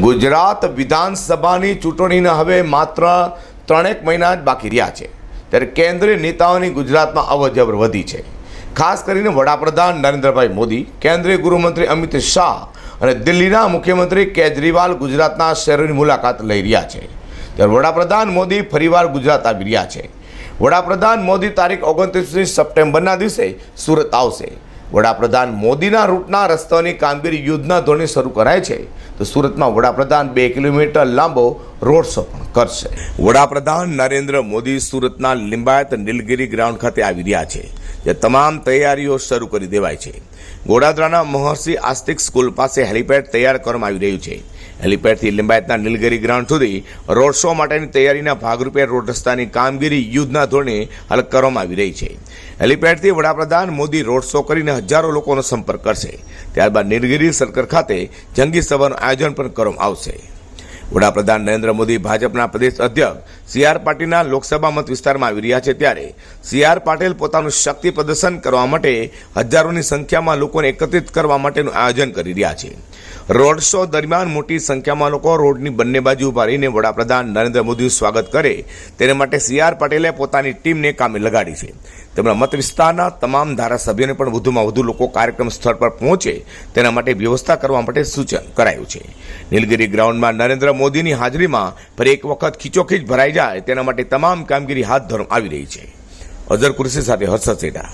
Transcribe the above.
ગુજરાત વિધાનસભાની ચૂંટણીના હવે માત્ર ત્રણેક મહિના જ બાકી રહ્યા છે. ત્યારે કેન્દ્રીય નેતાઓની ગુજરાતમાં અવરજવર વધી છે. ખાસ કરીને વડાપ્રધાન નરેન્દ્રભાઈ મોદી, કેન્દ્રીય ગૃહમંત્રી અમિત શાહ અને દિલ્હીના મુખ્યમંત્રી કેજરીવાલ ગુજરાતના શહેરોની મુલાકાત લઈ રહ્યા છે. ત્યારે વડાપ્રધાન મોદી ફરીવાર ગુજરાત આવી રહ્યા છે. વડાપ્રધાન મોદી તારીખ ઓગણત્રીસમી સપ્ટેમ્બરના દિવસે સુરત આવશે. વડાપ્રધાન મોદીના રૂટના રસ્તાઓની કામગીરી યુદ્ધના ધોરણે શરૂ કરાય છે, તો સુરતમાં વડાપ્રધાન બે કિલોમીટર લાંબો રોડ શો પણ કરશે. વડાપ્રધાન નરેન્દ્ર મોદી સુરતના લિંબાયત નીલગિરી ગ્રાઉન્ડ ખાતે આવી રહ્યા છે જે તમામ તૈયારીઓ શરૂ કરી દેવાય છે. ગોડાદરાના મહર્ષિ આસ્તિક સ્કૂલ પાસે હેલિપેડ તૈયાર કરવામાં આવી રહ્યું છે. હેલિપેડથી લિંબાયતના નીલગિરી ગ્રાઉન્ડ સુધી રોડ શો માટેની તૈયારીના ભાગરૂપે રોડ રસ્તાની કામગીરી યુદ્ધના ધોરણે હલ કરવામાં આવી રહી છે. હેલિપેડથી વડાપ્રધાન મોદી રોડ શો કરીને હજારો લોકોનો સંપર્ક કરશે. ત્યારબાદ નીલગિરી સર્કલ ખાતે જંગી સભાનું આયોજન પણ કરવામાં આવશે. વડાપ્રધાન નરેન્દ્ર મોદી ભાજપના પ્રદેશ અધ્યક્ષ સી આર પાટીલના લોકસભા મત વિસ્તારમાં આવી રહ્યા છે ત્યારે સી આર પાટીલ પોતાનું શક્તિ પ્રદર્શન કરવા માટે હજારોની સંખ્યામાં લોકોને એકત્રિત કરવા માટેનું આયોજન કરી રહ્યા છે. રોડ શો દરમિયાન મોટી સંખ્યામાં લોકો રોડની બંને બાજુ ઊભા વડાપ્રધાન નરેન્દ્ર મોદીનું સ્વાગત કરે તેને માટે સી આર પટેલે પોતાની ટીમને કામે લગાડી છે. તેમના મત વિસ્તારના તમામ ધારાસભ્યોને પણ વધુમાં વધુ લોકો કાર્યક્રમ સ્થળ પર પહોંચે તેના માટે વ્યવસ્થા કરવા માટે સૂચન કરાયું છે. નીલગિરી ગ્રાઉન્ડમાં નરેન્દ્ર મોદીની હાજરીમાં ફરી એક વખત ખીચોખીચ ભરાઈ જાય તેના માટે તમામ કામગીરી હાથ ધરવામાં આવી રહી છે. અઝર કુરશી સાથે હર્ષદ સેઠા